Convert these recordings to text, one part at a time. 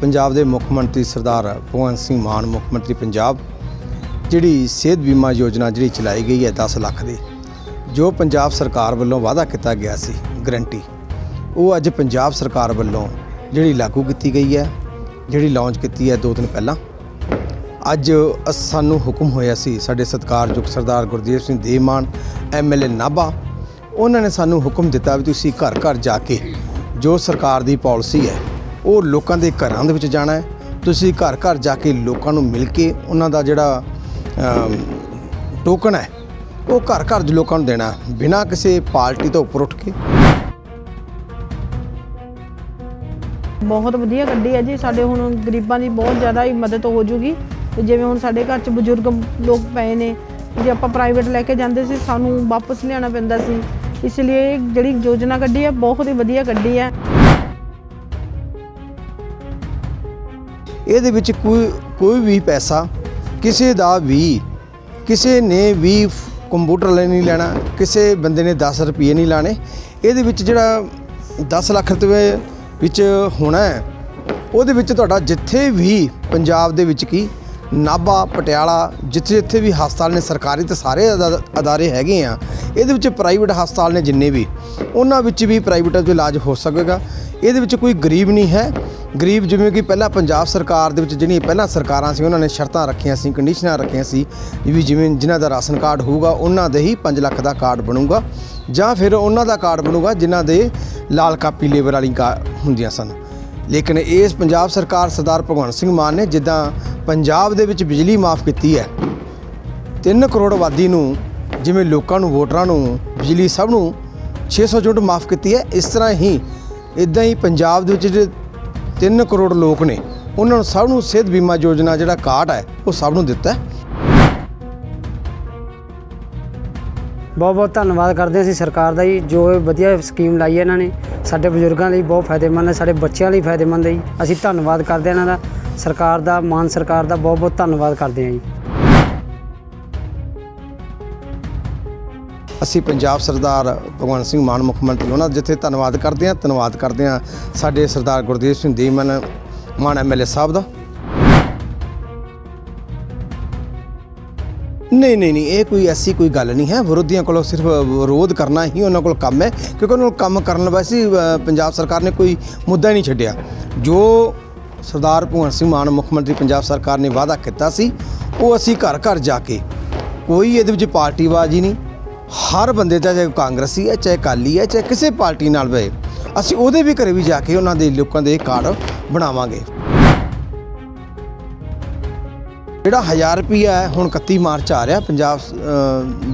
ਪੰਜਾਬ ਦੇ ਮੁੱਖ ਮੰਤਰੀ ਸਰਦਾਰ ਭਗਵੰਤ ਸਿੰਘ ਮਾਨ, ਮੁੱਖ ਮੰਤਰੀ ਪੰਜਾਬ, ਜਿਹੜੀ ਸਿਹਤ ਬੀਮਾ ਯੋਜਨਾ ਜਿਹੜੀ ਚਲਾਈ ਗਈ ਹੈ 10 ਲੱਖ ਦੀ, ਜੋ ਪੰਜਾਬ ਸਰਕਾਰ ਵੱਲੋਂ ਵਾਅਦਾ ਕੀਤਾ ਗਿਆ ਸੀ, ਗਰੰਟੀ। ਉਹ ਅੱਜ ਪੰਜਾਬ ਸਰਕਾਰ ਵੱਲੋਂ ਜਿਹੜੀ ਲਾਗੂ ਕੀਤੀ ਗਈ ਹੈ, ਜਿਹੜੀ ਲਾਂਚ ਕੀਤੀ ਹੈ ਦੋ ਦਿਨ ਪਹਿਲਾਂ, ਅੱਜ ਅਸ- ਸਾਨੂੰ ਹੁਕਮ ਹੋਇਆ ਸੀ, ਸਾਡੇ ਸਤਿਕਾਰਯੋਗ ਸਰਦਾਰ ਗੁਰਦੇਵ ਸਿੰਘ ਦੇਮਾਨ ਐਮਐਲਏ ਨਾਭਾ, ਉਹਨਾਂ ਨੇ ਸਾਨੂੰ ਹੁਕਮ ਦਿੱਤਾ ਵੀ ਤੁਸੀਂ ਘਰ ਘਰ ਜਾ ਕੇ ਜੋ ਸਰਕਾਰ ਦੀ ਪਾਲਿਸੀ ਹੈ ਉਹ ਲੋਕਾਂ ਦੇ ਘਰਾਂ ਦੇ ਵਿੱਚ ਜਾਣਾ ਹੈ। ਤੁਸੀਂ ਘਰ ਘਰ ਜਾ ਕੇ ਲੋਕਾਂ ਨੂੰ ਮਿਲ ਕੇ ਉਹਨਾਂ ਦਾ ਜਿਹੜਾ ਟੋਕਨ ਹੈ, ਉਹ ਘਰ ਘਰ ਦੇ ਲੋਕਾਂ ਨੂੰ ਦੇਣਾ ਬਿਨਾਂ ਕਿਸੇ ਪਾਰਟੀ ਤੋਂ ਉੱਪਰ ਉੱਠ ਕੇ। ਬਹੁਤ ਵਧੀਆ ਗੱਡੀ ਹੈ ਜੀ। ਸਾਡੇ ਹੁਣ ਗਰੀਬਾਂ ਦੀ ਬਹੁਤ ਜ਼ਿਆਦਾ ਹੀ ਮਦਦ ਹੋ ਜੂਗੀ। ਤੇ ਜਿਵੇਂ ਹੁਣ ਸਾਡੇ ਘਰ 'ਚ ਬਜ਼ੁਰਗ ਲੋਕ ਪਏ ਨੇ, ਜੇ ਆਪਾਂ ਪ੍ਰਾਈਵੇਟ ਲੈ ਕੇ ਜਾਂਦੇ ਸੀ, ਸਾਨੂੰ ਵਾਪਸ ਲਿਆਉਣਾ ਪੈਂਦਾ ਸੀ। ਇਸ ਲਈ ਇਹ ਜਿਹੜੀ ਯੋਜਨਾ ਕੱਢੀ ਹੈ, ਬਹੁਤ ਹੀ ਵਧੀਆ ਗੱਡੀ ਹੈ। ਇਹਦੇ ਵਿੱਚ ਕੋਈ ਕੋਈ ਵੀ ਪੈਸਾ ਕਿਸੇ ਦਾ ਵੀ, ਕਿਸੇ ਨੇ ਵੀ ਕੰਪਿਊਟਰ ਲੈ ਨਹੀਂ ਲੈਣਾ, ਕਿਸੇ ਬੰਦੇ ਨੇ 10 ਰੁਪਏ ਨਹੀਂ ਲਾਣੇ, ਇਹਦੇ ਵਿੱਚ ਜਿਹੜਾ 10 ਲੱਖ ਰੁਪਏ ਵਿੱਚ ਹੋਣਾ ਹੈ, ਉਹਦੇ ਵਿੱਚ ਤੁਹਾਡਾ ਜਿੱਥੇ ਵੀ ਪੰਜਾਬ ਦੇ ਵਿੱਚ ਕੀ ਨਾਭਾ, ਪਟਿਆਲਾ, ਜਿੱਥੇ ਜਿੱਥੇ ਵੀ ਹਸਪਤਾਲ ਨੇ ਸਰਕਾਰੀ ਤੇ ਸਾਰੇ ਅਦਾ- ਅਦਾਰੇ ਹੈਗੇ ਆ, ਇਹਦੇ ਵਿੱਚ ਪ੍ਰਾਈਵੇਟ ਹਸਪਤਾਲ ਨੇ ਜਿੰਨੇ ਵੀ, ਉਹਨਾਂ ਵਿੱਚ ਵੀ ਪ੍ਰਾਈਵੇਟ ਦਾ ਇਲਾਜ ਹੋ ਸਕੇਗਾ। ਇਹਦੇ ਵਿੱਚ ਕੋਈ ਗਰੀਬ ਨਹੀਂ ਹੈ। ਗਰੀਬ ਜਿਵੇਂ ਕਿ ਪਹਿਲਾਂ ਪੰਜਾਬ ਸਰਕਾਰ ਦੇ ਵਿੱਚ ਜਿਹੜੀਆਂ ਪਹਿਲਾਂ ਸਰਕਾਰਾਂ ਸੀ, ਉਹਨਾਂ ਨੇ ਸ਼ਰਤਾਂ ਰੱਖੀਆਂ ਸੀ ਕੰਡੀਸ਼ਨਾਂ ਰੱਖੀਆਂ ਸੀ, ਵੀ ਜਿਵੇਂ ਜਿਨ੍ਹਾਂ ਦਾ ਰਾਸ਼ਨ ਕਾਰਡ ਹੋਊਗਾ, ਉਹਨਾਂ ਦੇ ਹੀ 5 ਲੱਖ ਦਾ ਕਾਰਡ ਬਣੂਗਾ, ਜਾਂ ਫਿਰ ਉਹਨਾਂ ਦਾ ਕਾਰਡ ਬਣੂਗਾ, ਜਿਨ੍ਹਾਂ ਦੇ ਲਾਲ ਕਾਪੀ ਲੇਬਰ ਵਾਲੀ ਕਾ, ਹੁੰਦੀਆਂ ਸਨ। ਲੇਕਿਨ ਇਸ ਪੰਜਾਬ ਸਰਕਾਰ ਸਰਦਾਰ ਭਗਵੰਤ ਸਿੰਘ ਮਾਨ ਨੇ ਜਿੱਦਾਂ ਪੰਜਾਬ ਦੇ ਵਿੱਚ ਬਿਜਲੀ ਮਾਫ ਕੀਤੀ ਹੈ। 3 ਕਰੋੜ ਆਬਾਦੀ ਨੂੰ, ਜਿਵੇਂ ਲੋਕਾਂ ਨੂੰ, ਵੋਟਰਾਂ ਨੂੰ, ਬਿਜਲੀ ਸਭ ਨੂੰ 600 ਯੂਨਿਟ ਮਾਫ ਕੀਤੀ ਹੈ। ਇਸ ਤਰ੍ਹਾਂ ਹੀ ਇਦਾਂ ਹੀ ਪੰਜਾਬ ਦੇ ਵਿੱਚ ਜਿਹੜੇ 3 ਕਰੋੜ ਲੋਕ ਨੇ, ਉਹਨਾਂ ਨੂੰ ਸਭ ਨੂੰ ਸਿਹਤ ਬੀਮਾ ਯੋਜਨਾ ਜਿਹੜਾ ਕਾਰਡ ਹੈ, ਉਹ ਸਭ ਨੂੰ ਦਿੱਤਾ ਹੈ। ਬਹੁਤ ਬਹੁਤ ਧੰਨਵਾਦ ਕਰਦੇ ਅਸੀਂ ਸਰਕਾਰ ਦਾ ਜੀ, ਜੋ ਵਧੀਆ ਸਕੀਮ ਲਾਈ ਹੈ ਇਹਨਾਂ ਨੇ। ਸਾਡੇ ਬਜ਼ੁਰਗਾਂ ਲਈ ਬਹੁਤ ਫਾਇਦੇਮੰਦ ਹੈ, ਸਾਡੇ ਬੱਚਿਆਂ ਲਈ ਫਾਇਦੇਮੰਦ ਹੈ ਜੀ। ਅਸੀਂ ਧੰਨਵਾਦ ਕਰਦੇ ਹਾਂ ਇਹਨਾਂ ਦਾ। ਸਰਕਾਰ ਦਾ ਮਾਨ ਸਰਕਾਰ ਦਾ ਬਹੁਤ ਬਹੁਤ ਧੰਨਵਾਦ ਕਰਦੇ ਹਾਂ ਜੀ। ਅਸੀਂ ਪੰਜਾਬ ਸਰਦਾਰ ਭਗਵੰਤ ਸਿੰਘ ਮਾਨ, ਮੁੱਖ ਮੰਤਰੀ ਉਹਨਾਂ ਦਾ ਜਿੱਥੇ ਧੰਨਵਾਦ ਕਰਦੇ ਹਾਂ, ਧੰਨਵਾਦ ਕਰਦੇ ਹਾਂ ਸਾਡੇ ਸਰਦਾਰ ਗੁਰਦੇਵ ਸਿੰਘ ਦੇਮਨ ਮਾਨ ਐਮਐਲਏ ਸਾਹਿਬ ਦਾ। ਨਹੀਂ ਨਹੀਂ ਨਹੀਂ, ਇਹ ਕੋਈ ਐਸੀ ਕੋਈ ਗੱਲ ਨਹੀਂ ਹੈ। ਵਿਰੋਧੀਆਂ ਕੋਲੋਂ ਸਿਰਫ ਵਿਰੋਧ ਕਰਨਾ ਹੀ ਉਹਨਾਂ ਕੋਲ ਕੰਮ ਹੈ, ਕਿਉਂਕਿ ਉਹਨਾਂ ਨੂੰ ਕੰਮ ਕਰਨ ਵਾਸਤੇ ਪੰਜਾਬ ਸਰਕਾਰ ਨੇ ਕੋਈ ਮੁੱਦਾ ਹੀ ਨਹੀਂ ਛੱਡਿਆ। ਜੋ ਸਰਦਾਰ ਭਗਵੰਤ ਸਿੰਘ ਮਾਨ, ਮੁੱਖ ਮੰਤਰੀ ਪੰਜਾਬ ਸਰਕਾਰ ਨੇ ਵਾਅਦਾ ਕੀਤਾ ਸੀ, ਉਹ ਅਸੀਂ ਘਰ ਘਰ ਜਾ ਕੇ ਕੋਈ ਇਹਦੇ ਵਿੱਚ ਪਾਰਟੀਬਾਜ਼ੀ ਨਹੀਂ। ਹਰ ਬੰਦੇ ਦਾ ਚਾਹੇ ਕਾਂਗਰਸੀ ਹੈ, ਚਾਹੇ ਅਕਾਲੀ ਹੈ, ਚਾਹੇ ਕਿਸੇ ਪਾਰਟੀ ਨਾਲ ਵੇ ਅਸੀਂ ਉਹਦੇ ਵੀ ਘਰੇ ਵੀ ਜਾ ਕੇ ਉਹਨਾਂ ਦੇ ਲੋਕਾਂ ਦੇ ਕਾਰਡ ਬਣਾਵਾਂਗੇ। ਜਿਹੜਾ 1000 ਰੁਪਿਆ ਹੈ ਹੁਣ 31 ਮਾਰਚ ਆ ਰਿਹਾ ਪੰਜਾਬ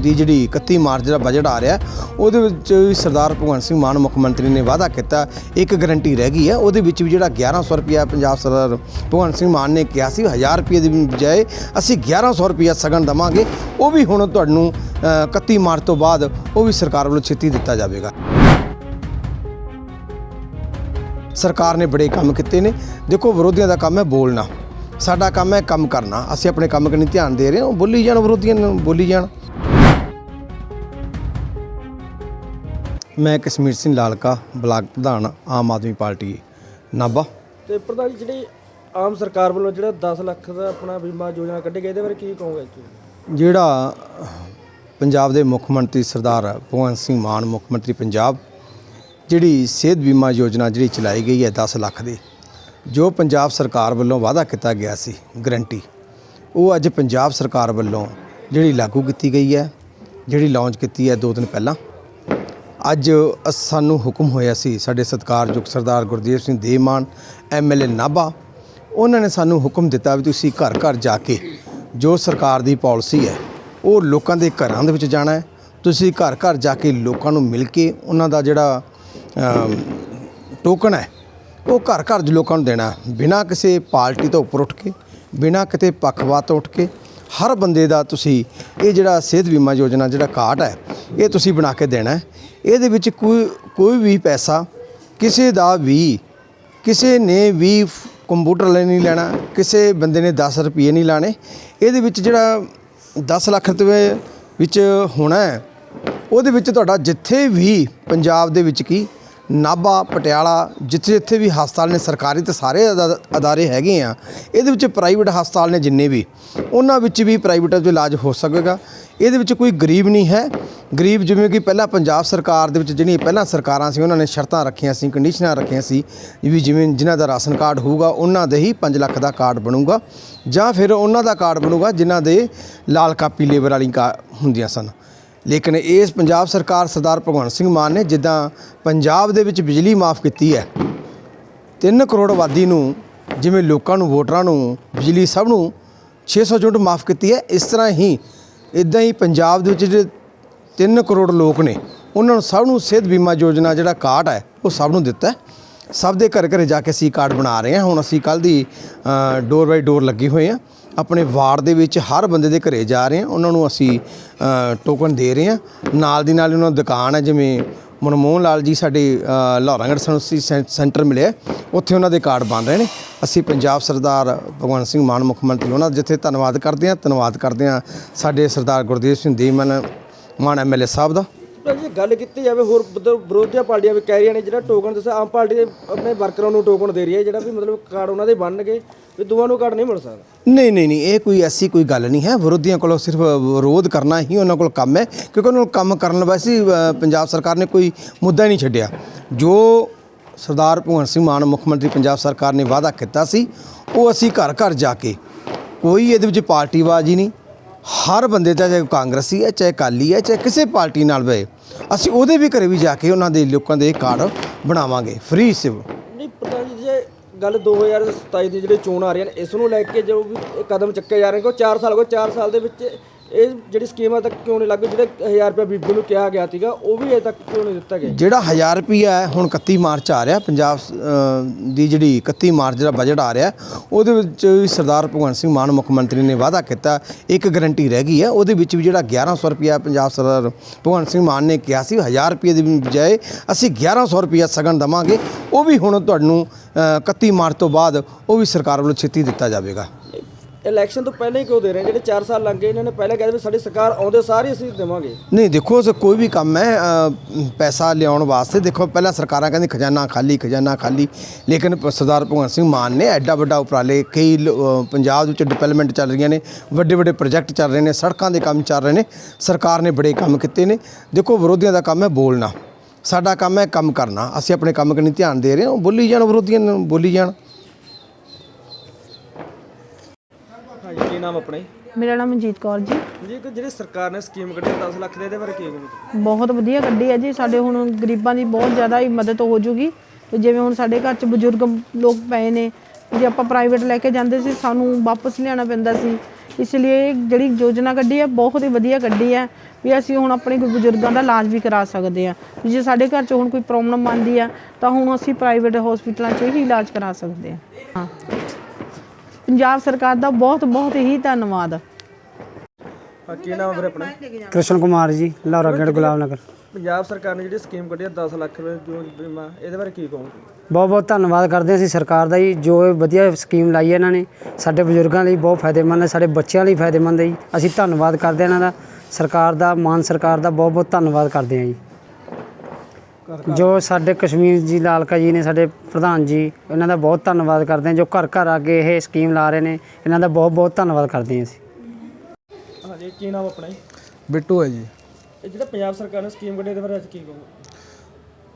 ਦੀ ਜਿਹੜੀ 31 ਮਾਰਚ ਦਾ ਬਜਟ ਆ ਰਿਹਾ ਉਹਦੇ ਵਿੱਚ ਸਰਦਾਰ ਭਗਵੰਤ ਸਿੰਘ ਮਾਨ ਮੁੱਖ ਮੰਤਰੀ ਨੇ ਵਾਅਦਾ ਕੀਤਾ ਇੱਕ ਗਰੰਟੀ ਰਹਿ ਗਈ ਹੈ ਉਹਦੇ ਵਿੱਚ ਵੀ ਜਿਹੜਾ 1100 ਰੁਪਿਆ ਪੰਜਾਬ ਸਰਦਾਰ ਭਗਵੰਤ ਸਿੰਘ ਮਾਨ ਨੇ ਕਿਹਾ ਸੀ 1000 ਰੁਪਏ ਦੀ ਬਜਾਏ ਅਸੀਂ 1100 ਰੁਪਿਆ ਸਗਨ ਦਵਾਂਗੇ ਉਹ ਵੀ ਹੁਣ ਤੁਹਾਨੂੰ ਅ, 31 ਮਾਰਚ ਤੋਂ ਬਾਅਦ ਉਹ ਵੀ ਸਰਕਾਰ ਵੱਲੋਂ ਛੇਤੀ ਦਿੱਤਾ ਜਾਵੇਗਾ। ਸਰਕਾਰ ਨੇ ਬੜੇ ਕੰਮ ਕੀਤੇ ਨੇ ਦੇਖੋ ਵਿਰੋਧੀਆਂ ਦਾ ਕੰਮ ਹੈ ਬੋਲਣਾ। ਸਾਡਾ ਕੰਮ ਹੈ ਕੰਮ ਕਰਨਾ। ਅਸੀਂ ਆਪਣੇ ਕੰਮ ਕਨੀ ਧਿਆਨ ਦੇ ਰਹੇ। ਹਾਂ ਉਹ ਬੋਲੀ ਜਾਣ ਵਿਰੋਧੀਆਂ ਨੂੰ ਬੋਲੀ ਜਾਣ। ਮੈਂ ਕਸ਼ਮੀਰ ਸਿੰਘ ਲਾਲਕਾ ਬਲਾਕ ਪ੍ਰਧਾਨ ਆਮ ਆਦਮੀ ਪਾਰਟੀ ਨਾਭਾ। ਤੇ ਪ੍ਰਧਾਨ ਜੀ ਜਿਹੜੀ ਆਮ ਸਰਕਾਰ ਵੱਲੋਂ ਜਿਹੜਾ 10 ਲੱਖ ਦਾ ਆਪਣਾ ਬੀਮਾ ਯੋਜਨਾ ਕੱਢੀ ਗਈ ਇਹਦੇ ਬਾਰੇ ਕੀ ਕਹੋਗੇ ਤੁਸੀਂ ਜਿਹੜਾ ਪੰਜਾਬ ਦੇ ਮੁੱਖ ਮੰਤਰੀ ਸਰਦਾਰ ਭਗਵੰਤ ਸਿੰਘ ਮਾਨ ਮੁੱਖ ਮੰਤਰੀ ਪੰਜਾਬ ਜਿਹੜੀ ਸਿਹਤ ਬੀਮਾ ਯੋਜਨਾ ਜਿਹੜੀ ਚਲਾਈ ਗਈ ਹੈ 10 ਲੱਖ ਦੀ ਜੋ ਪੰਜਾਬ ਸਰਕਾਰ ਵੱਲੋਂ ਵਾਅਦਾ ਕੀਤਾ ਗਿਆ ਸੀ ਗਰੰਟੀ ਉਹ ਅੱਜ ਪੰਜਾਬ ਸਰਕਾਰ ਵੱਲੋਂ ਜਿਹੜੀ ਲਾਗੂ ਕੀਤੀ ਗਈ ਹੈ, ਜਿਹੜੀ ਲਾਂਚ ਕੀਤੀ ਹੈ ਦੋ ਦਿਨ ਪਹਿਲਾਂ, ਅੱਜ ਅਸ- ਸਾਨੂੰ ਹੁਕਮ ਹੋਇਆ ਸੀ, ਸਾਡੇ ਸਤਿਕਾਰਯੋਗ ਸਰਦਾਰ ਗੁਰਦੇਵ ਸਿੰਘ ਦੇਮਾਨ ਐਮਐਲਏ ਨਾਭਾ, ਉਹਨਾਂ ਨੇ ਸਾਨੂੰ ਹੁਕਮ ਦਿੱਤਾ ਵੀ ਤੁਸੀਂ ਘਰ ਘਰ ਜਾ ਕੇ ਜੋ ਸਰਕਾਰ ਦੀ ਪਾਲਿਸੀ ਹੈ, ਉਹ ਲੋਕਾਂ ਦੇ ਘਰਾਂ ਦੇ ਵਿੱਚ ਜਾਣਾ ਹੈ। ਤੁਸੀਂ ਘਰ ਘਰ ਜਾ ਕੇ ਲੋਕਾਂ ਨੂੰ ਮਿਲ ਕੇ ਉਹਨਾਂ ਦਾ ਜਿਹੜਾ ਟੋਕਨ ਹੈ ਉਹ ਘਰ ਘਰ ਦੇ ਲੋਕਾਂ ਨੂੰ ਦੇਣਾ। ਬਿਨਾਂ ਕਿਸੇ ਪਾਰਟੀ ਤੋਂ ਉੱਪਰ ਉੱਠ ਕੇ, ਬਿਨਾਂ ਕਿਤੇ ਪੱਖਪਾਤ ਤੋਂ ਉੱਠ ਕੇ, ਹਰ ਬੰਦੇ ਦਾ ਤੁਸੀਂ ਇਹ ਜਿਹੜਾ ਸਿਹਤ ਬੀਮਾ ਯੋਜਨਾ ਜਿਹੜਾ ਕਾਰਡ ਹੈ, ਇਹ ਤੁਸੀਂ ਬਣਾ ਕੇ ਦੇਣਾ ਹੈ। ਇਹਦੇ ਵਿੱਚ ਕੋਈ ਕੋਈ ਵੀ ਪੈਸਾ ਕਿਸੇ ਦਾ ਵੀ, ਕਿਸੇ ਨੇ ਵੀ ਫ- ਕੰਪਿਊਟਰ ਲੈ ਨਹੀਂ ਲੈਣਾ, ਕਿਸੇ ਬੰਦੇ ਨੇ 10 ਰੁਪਏ ਨਹੀਂ ਲਾਣੇ। ਇਹਦੇ ਵਿੱਚ ਜਿਹੜਾ 10 ਲੱਖ ਰੁਪਏ ਵਿੱਚ ਹੋਣਾ ਹੈ, ਉਹਦੇ ਵਿੱਚ ਤੁਹਾਡਾ ਜਿੱਥੇ ਵੀ ਪੰਜਾਬ ਦੇ ਵਿੱਚ ਕੀ ਨਾਭਾ, ਪਟਿਆਲਾ, ਜਿੱਥੇ ਜਿੱਥੇ ਵੀ ਹਸਪਤਾਲ ਨੇ ਸਰਕਾਰੀ ਤੇ ਸਾਰੇ ਅਦਾ- ਅਦਾਰੇ ਹੈਗੇ ਆ, ਇਹਦੇ ਵਿੱਚ ਪ੍ਰਾਈਵੇਟ ਹਸਪਤਾਲ ਨੇ ਜਿੰਨੇ ਵੀ, ਉਹਨਾਂ ਵਿੱਚ ਵੀ ਪ੍ਰਾਈਵੇਟ ਵਿੱਚ ਇਲਾਜ ਹੋ ਸਕੇਗਾ। ਇਹਦੇ ਵਿੱਚ ਕੋਈ ਗਰੀਬ ਨਹੀਂ ਹੈ। ਗਰੀਬ ਜਿਵੇਂ ਕਿ ਪਹਿਲਾਂ ਪੰਜਾਬ ਸਰਕਾਰ ਦੇ ਵਿੱਚ ਜਿਹੜੀਆਂ ਪਹਿਲਾਂ ਸਰਕਾਰਾਂ ਸੀ, ਉਹਨਾਂ ਨੇ ਸ਼ਰਤਾਂ ਰੱਖੀਆਂ ਸੀ ਕੰਡੀਸ਼ਨਾਂ ਰੱਖੀਆਂ ਸੀ, ਵੀ ਜਿਵੇਂ ਜਿਨ੍ਹਾਂ ਦਾ ਰਾਸ਼ਨ ਕਾਰਡ ਹੋਊਗਾ, ਉਹਨਾਂ ਦੇ ਹੀ 5 ਲੱਖ ਦਾ ਕਾਰਡ ਬਣੂਗਾ, ਜਾਂ ਫਿਰ ਉਹਨਾਂ ਦਾ ਕਾਰਡ ਬਣੂਗਾ, ਜਿਨ੍ਹਾਂ ਦੇ ਲਾਲ ਕਾਪੀ ਲੇਬਰ ਵਾਲੀ ਕਾ, ਹੁੰਦੀਆਂ ਸਨ। ਲੇਕਿਨ ਇਸ ਪੰਜਾਬ ਸਰਕਾਰ ਸਰਦਾਰ ਭਗਵੰਤ ਸਿੰਘ ਮਾਨ ਨੇ ਜਿੱਦਾਂ ਪੰਜਾਬ ਦੇ ਵਿੱਚ ਬਿਜਲੀ ਮਾਫ ਕੀਤੀ ਹੈ 3 ਕਰੋੜ ਆਬਾਦੀ ਨੂੰ, ਜਿਵੇਂ ਲੋਕਾਂ ਨੂੰ, ਵੋਟਰਾਂ ਨੂੰ, ਬਿਜਲੀ ਸਭ ਨੂੰ 600 ਯੂਨਿਟ ਮਾਫ ਕੀਤੀ ਹੈ, ਇਸ ਤਰ੍ਹਾਂ ਹੀ ਇਦਾਂ ਹੀ ਪੰਜਾਬ ਦੇ ਵਿੱਚ ਜਿਹੜੇ 3 ਕਰੋੜ ਲੋਕ ਨੇ, ਉਹਨਾਂ ਨੂੰ ਸਭ ਨੂੰ ਸਿਹਤ ਬੀਮਾ ਯੋਜਨਾ ਜਿਹੜਾ ਕਾਰਡ ਹੈ, ਉਹ ਸਭ ਨੂੰ ਦਿੱਤਾ ਸਭ ਦੇ ਘਰ ਘਰ ਜਾ ਕੇ ਅਸੀਂ ਕਾਰਡ ਬਣਾ ਰਹੇ ਹਾਂ, ਹੁਣ ਅਸੀਂ ਕੱਲ ਦੀ ਡੋਰ ਬਾਈ ਡੋਰ ਲੱਗੇ ਹੋਏ ਹਾਂ। ਆਪਣੇ ਵਾਰਡ ਦੇ ਵਿੱਚ ਹਰ ਬੰਦੇ ਦੇ ਘਰੇ ਜਾ ਰਹੇ ਹਾਂ। ਉਹਨਾਂ ਨੂੰ ਅਸੀਂ ਟੋਕਨ ਦੇ ਰਹੇ ਹਾਂ। ਨਾਲ ਦੀ ਨਾਲ ਉਹਨਾਂ ਦੀ ਦੁਕਾਨ ਹੈ ਜਿਵੇਂ ਮਨਮੋਹਨ ਲਾਲ ਜੀ ਸਾਡੇ ਅ, ਲਾਹੌਰਾਂਗੜ੍ਹ ਸਾਨੂੰ ਸੈਂ- ਸੈਂਟਰ ਮਿਲਿਆ ਉੱਥੇ ਉਹਨਾਂ ਦੇ ਕਾਰਡ ਬਣ ਰਹੇ ਨੇ। ਅਸੀਂ ਪੰਜਾਬ ਸਰਦਾਰ ਭਗਵੰਤ ਸਿੰਘ ਮਾਨ ਮੁੱਖ ਮੰਤਰੀ ਉਹਨਾਂ ਦਾ ਜਿੱਥੇ ਧੰਨਵਾਦ ਕਰਦੇ ਹਾਂ ਧੰਨਵਾਦ ਕਰਦੇ ਹਾਂ ਸਾਡੇ ਸਰਦਾਰ ਗੁਰਦੇਵ ਸਿੰਘ ਦੇਮਨ ਮਾਨ ਐਮਐਲਏ ਸਾਹਿਬ ਦਾ। ਜੇ ਗੱਲ ਕੀਤੀ ਜਾਵੇ ਹੋਰ ਵਿਰੋ- ਵਿਰੋਧੀਆਂ ਪਾਰਟੀਆਂ ਵੀ ਕਹਿ ਰਹੀਆਂ ਨੇ ਜਿਹੜਾ ਟੋਕਨ ਦੱਸਿਆ ਆਮ ਪਾਰਟੀ ਦੇ ਆਪਣੇ ਵਰਕਰਾਂ ਨੂੰ ਟੋਕਨ ਦੇ ਰਹੀ ਹੈ ਜਿਹੜਾ ਵੀ ਮਤਲਬ ਕਾਰਡ ਉਹਨਾਂ ਦੇ ਬਣਨਗੇ ਵੀ ਦੋਵਾਂ ਨੂੰ ਕਾਰਡ ਨਹੀਂ ਮਿਲ ਸਕਦਾ। ਨਹੀਂ ਨਹੀਂ ਨਹੀਂ, ਇਹ ਕੋਈ ਐਸੀ ਕੋਈ ਗੱਲ ਨਹੀਂ ਹੈ। ਵਿਰੋਧੀਆਂ ਕੋਲੋਂ ਸਿਰਫ ਵਿਰੋਧ ਕਰਨਾ ਹੀ ਉਹਨਾਂ ਕੋਲ ਕੰਮ ਹੈ, ਕਿਉਂਕਿ ਉਹਨਾਂ ਨੂੰ ਕੰਮ ਕਰਨ ਵਾਸਤੇ ਪੰਜਾਬ ਸਰਕਾਰ ਨੇ ਕੋਈ ਮੁੱਦਾ ਹੀ ਨਹੀਂ ਛੱਡਿਆ। ਜੋ ਸਰਦਾਰ ਭਗਵੰਤ ਸਿੰਘ ਮਾਨ, ਮੁੱਖ ਮੰਤਰੀ ਪੰਜਾਬ ਸਰਕਾਰ ਨੇ ਵਾਅਦਾ ਕੀਤਾ ਸੀ, ਉਹ ਅਸੀਂ ਘਰ ਘਰ ਜਾ ਕੇ ਕੋਈ ਇਹਦੇ ਵਿੱਚ ਪਾਰਟੀਬਾਜ਼ੀ ਨਹੀਂ। ਹਰ ਬੰਦੇ ਦਾ, ਚਾਹੇ ਕਾਂਗਰਸੀ ਹੈ ਚਾਹੇ ਅਕਾਲੀ ਹੈ, ਚਾਹੇ ਕਿਸੇ ਪਾਰਟੀ ਨਾਲ ਵੇ ਅਸੀਂ ਉਹਦੇ ਵੀ ਘਰੇ ਵੀ ਜਾ ਕੇ ਉਹਨਾਂ ਦੇ ਲੋਕਾਂ ਦੇ ਕਾਰਡ ਬਣਾਵਾਂਗੇ। ਫ੍ਰੀ ਸਿਵ ਗੱਲ 2027 ਦੀ ਜਿਹੜੀ ਚੋਣ ਆ ਰਹੀਆਂ ਨੇ ਇਸ ਨੂੰ ਲੈ ਕੇ ਜੋ ਵੀ ਕਦਮ ਚੱਕੇ ਜਾ ਰਹੇ ਨੇ ਕਿ ਉਹ 4 ਸਾਲ ਹੋ ਗਏ 4 ਸਾਲ ਦੇ ਵਿੱਚ ਇਹ ਜਿਹੜੀ ਸਕੀਮ ਆ ਤੱਕ ਕਿਉਂ ਨਹੀਂ ਲੱਗੂ ਜਿਹੜੇ 1000 ਰੁਪਏ ਬੀਬੀ ਨੂੰ ਕਿਹਾ ਗਿਆ ਸੀਗਾ ਉਹ ਵੀ ਅਜੇ ਤੱਕ ਕਿਉਂ ਨਹੀਂ ਦਿੱਤਾ ਗਿਆ? ਜਿਹੜਾ 1000 ਰੁਪਈਆ ਹੈ ਹੁਣ 31 ਮਾਰਚ ਆ ਰਿਹਾ ਪੰਜਾਬ ਦੀ ਜਿਹੜੀ 31 ਮਾਰਚ ਦਾ ਬਜਟ ਆ ਰਿਹਾ ਉਹਦੇ ਵਿੱਚ ਸਰਦਾਰ ਭਗਵੰਤ ਸਿੰਘ ਮਾਨ ਮੁੱਖ ਮੰਤਰੀ ਨੇ ਵਾਅਦਾ ਕੀਤਾ ਇੱਕ ਗਰੰਟੀ ਰਹਿ ਗਈ ਹੈ ਉਹਦੇ ਵਿੱਚ ਵੀ ਜਿਹੜਾ 1100 ਰੁਪਈਆ ਪੰਜਾਬ ਸਰਦਾਰ ਭਗਵੰਤ ਸਿੰਘ ਮਾਨ ਨੇ ਕਿਹਾ ਸੀ 1000 ਰੁਪਈਏ ਦੀ ਬਜਾਏ ਅਸੀਂ 1100 ਰੁਪਈਆ ਸਗਨ ਦਵਾਂਗੇ ਉਹ ਵੀ ਹੁਣ ਤੁਹਾਨੂੰ ਅ, 31 ਮਾਰਚ ਤੋਂ ਬਾਅਦ ਉਹ ਵੀ ਸਰਕਾਰ ਵੱਲੋਂ ਛੇਤੀ ਦਿੱਤਾ ਜਾਵੇਗਾ। ਇਲੈਕਸ਼ਨ ਤੋਂ ਪਹਿਲਾਂ ਹੀ ਕਿਉਂ ਦੇ ਰਹੇ ਜਿਹੜੇ 4 ਸਾਲ ਲੰਘ ਗਏ ਇਹਨਾਂ ਨੇ ਪਹਿਲਾਂ ਕਹਿ ਦਿੱਤਾ ਸਾਡੀ ਸਰਕਾਰ ਆਉਂਦੇ ਸਾਰੇ ਅਸੀਂ ਦੇਵਾਂਗੇ। ਨਹੀਂ ਦੇਖੋ ਸ- ਕੋਈ ਵੀ ਕੰਮ ਹੈ ਅ, ਪੈਸਾ ਲਿਆਉਣ ਵਾਸਤੇ ਦੇਖੋ ਪਹਿਲਾਂ ਸਰਕਾਰਾਂ ਕਹਿੰਦੀ ਖਜ਼ਾਨਾ ਖਾਲੀ ਖਜ਼ਾਨਾ ਖਾਲੀ ਲੇਕਿਨ ਪ- ਸਰਦਾਰ ਭਗਵੰਤ ਸਿੰਘ ਮਾਨ ਨੇ ਐਡਾ ਵੱਡਾ ਉਪਰਾਲੇ ਕਈ ਲ- ਅ, ਪੰਜਾਬ ਵਿੱਚ ਡਿਵੈਲਪਮੈਂਟ ਚੱਲ ਰਹੀਆਂ ਨੇ ਵੱਡੇ ਵੱਡੇ ਪ੍ਰੋਜੈਕਟ ਚੱਲ ਰਹੇ ਨੇ ਸੜਕਾਂ ਦੇ ਕੰਮ ਚੱਲ ਰਹੇ ਨੇ ਸਰਕਾਰ ਨੇ ਬੜੇ ਕੰਮ ਕੀਤੇ ਨੇ। ਦੇਖੋ ਵਿਰੋਧੀਆਂ ਦਾ ਕੰਮ ਹੈ ਬੋਲਣਾ। ਸਾਡਾ ਕੰਮ ਹੈ ਕੰਮ ਕਰਨਾ। ਅਸੀਂ ਆਪਣੇ ਕੰਮ ਕਨੀ ਧਿਆਨ ਦੇ ਰਹੇ ਹਾਂ ਉਹ ਬੋਲੀ ਜਾਣ ਵਿਰੋਧੀਆਂ ਨੂੰ ਬੋਲੀ ਜਾਣ ਹਾਂਜੀ ਕੀ ਨਾਮ ਆਪਣਾ ਜੀ? ਮੇਰਾ ਨਾਮ ਮਨਜੀਤ ਕੌਰ ਜੀ। ਜੀ ਕਿ ਜਿਹੜੀ ਸਰਕਾਰ ਨੇ ਸਕੀਮ ਕੱਢੀ 10 ਲੱਖ ਦੇ ਇਹਦੇ ਬਾਰੇ ਕੀ ਕਹੋਗੇ? ਬਹੁਤ ਵਧੀਆ ਗੱਡੀ ਹੈ ਜੀ। ਸਾਡੇ ਹੁਣ ਗਰੀਬਾਂ ਦੀ ਬਹੁਤ ਜ਼ਿਆਦਾ ਹੀ ਮਦਦ ਹੋ ਜੂਗੀ। ਤੇ ਜਿਵੇਂ ਹੁਣ ਸਾਡੇ ਘਰ 'ਚ ਬਜ਼ੁਰਗ ਲੋਕ ਪਏ ਨੇ ਜੇ ਆਪਾਂ ਪ੍ਰਾਈਵੇਟ ਲੈ ਕੇ ਜਾਂਦੇ ਸੀ ਸਾਨੂੰ ਵਾਪਸ ਲਿਆਉਣਾ ਪੈਂਦਾ ਸੀ। ਇਸ ਲਈ ਇਹ ਜਿਹੜੀ ਯੋਜਨਾ ਕੱਢੀ ਹੈ ਬਹੁਤ ਹੀ ਵਧੀਆ ਕੱਢੀ ਹੈ ਵੀ ਅਸੀਂ ਹੁਣ ਆਪਣੇ ਕੋਈ ਬਜ਼ੁਰਗਾਂ ਦਾ ਇਲਾਜ ਵੀ ਕਰਾ ਸਕਦੇ ਆ ਜੇ ਸਾਡੇ ਘਰ 'ਚ ਹੁਣ ਕੋਈ ਪ੍ਰੋਬਲਮ ਆਉਂਦੀ ਆ ਤਾਂ ਹੁਣ ਅਸੀਂ ਪ੍ਰਾਈਵੇਟ ਹਸਪੀਟਲਾਂ 'ਚ ਹੀ ਇਲਾਜ ਕਰਾ ਸਕਦੇ ਆ ਹਾਂ। ਪੰਜਾਬ ਸਰਕਾਰ ਦਾ ਬਹੁਤ ਬਹੁਤ ਹੀ ਧੰਨਵਾਦ। ਹਾਂ ਕੀ ਨਾਮ ਵੀਰੇ ਆਪਣਾ? ਕ੍ਰਿਸ਼ਨ ਕੁਮਾਰ ਜੀ ਲਾਹੌਰਾਗੜ੍ਹ ਗੁਲਾਮ ਨਗਰ। ਪੰਜਾਬ ਸਰਕਾਰ ਨੇ ਜਿਹੜੀ ਸਕੀਮ ਕੱਢੀ ਹੈ 10 ਲੱਖ ਰੁਪਏ ਜੋ ਬੀਮਾ ਇਹਦੇ ਬਾਰੇ ਕੀ ਕਹੋਗੇ? ਬਹੁਤ ਬਹੁਤ ਧੰਨਵਾਦ ਕਰਦੇ ਹਾਂ ਅਸੀਂ ਸਰਕਾਰ ਦਾ ਜੀ ਜੋ ਇਹ ਵਧੀਆ ਸਕੀਮ ਲਾਈ ਹੈ ਇਹਨਾਂ ਨੇ। ਸਾਡੇ ਬਜ਼ੁਰਗਾਂ ਲਈ ਬਹੁਤ ਫਾਇਦੇਮੰਦ ਹੈ ਸਾਡੇ ਬੱਚਿਆਂ ਲਈ ਫਾਇਦੇਮੰਦ ਹੈ ਜੀ। ਅਸੀਂ ਧੰਨਵਾਦ ਕਰਦੇ ਹਾਂ ਇਹਨਾਂ ਦਾ। ਸਰਕਾਰ ਦਾ ਮਾਨ ਸਰਕਾਰ ਦਾ ਬਹੁਤ ਬਹੁਤ ਧੰਨਵਾਦ ਕਰਦੇ ਹਾਂ ਜੀ। ਜੋ ਸਾਡੇ ਕਸ਼ਮੀਰ ਜੀ ਲਾਲਕਾ ਜੀ ਨੇ ਸਾਡੇ ਪ੍ਰਧਾਨ ਜੀ ਇਹਨਾਂ ਦਾ ਬਹੁਤ ਧੰਨਵਾਦ ਕਰਦੇ ਹਾਂ ਜੋ ਘਰ ਘਰ ਆ ਕੇ ਇਹ ਸਕੀਮ ਲਾ ਰਹੇ ਨੇ ਇਹਨਾਂ ਦਾ ਬਹੁਤ ਬਹੁਤ ਧੰਨਵਾਦ ਕਰਦੇ ਹਾਂ ਅਸੀਂ। ਹਾਂਜੀ ਕੀ ਨਾਮ ਆਪਣਾ ਜੀ? ਬਿੱਟੂ ਹੈ ਜੀ। ਇਹ ਜਿਹੜਾ ਪੰਜਾਬ ਸਰਕਾਰ ਨੇ ਸਕੀਮ ਕੱਢੀ ਇਹਦੇ ਬਾਰੇ ਅੱਜ ਕੀ ਕਹੋਗੇ?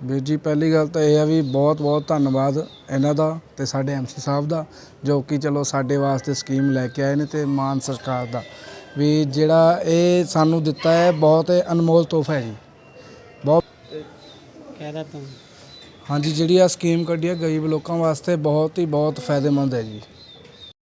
ਵੀਰ ਜੀ ਪਹਿਲੀ ਗੱਲ ਤਾਂ ਇਹ ਆ ਵੀ ਬਹੁਤ ਬਹੁਤ ਧੰਨਵਾਦ ਇਹਨਾਂ ਦਾ ਤੇ ਸਾਡੇ ਐਮਸੀ ਸਾਹਿਬ ਦਾ ਜੋ ਕਿ ਚਲੋ ਸਾਡੇ ਵਾਸਤੇ ਸਕੀਮ ਲੈ ਕੇ ਆਏ ਨੇ ਤੇ ਮਾਨ ਸਰਕਾਰ ਦਾ। ਵੀ ਜਿਹੜਾ ਇਹ ਸਾਨੂੰ ਦਿੱਤਾ ਹੈ ਬਹੁਤ ਅਨਮੋਲ ਤੋਹਫਾ ਹੈ ਜੀ। ਕਹਿ ਤੂੰ? ਹਾਂਜੀ, ਜਿਹੜੀ ਆ ਸਕੀਮ ਕੱਢੀ ਹੈ ਗਰੀਬ ਲੋਕਾਂ ਵਾਸਤੇ, ਬਹੁਤ ਹੀ ਬਹੁਤ ਫਾਇਦੇਮੰਦ ਹੈ ਜੀ।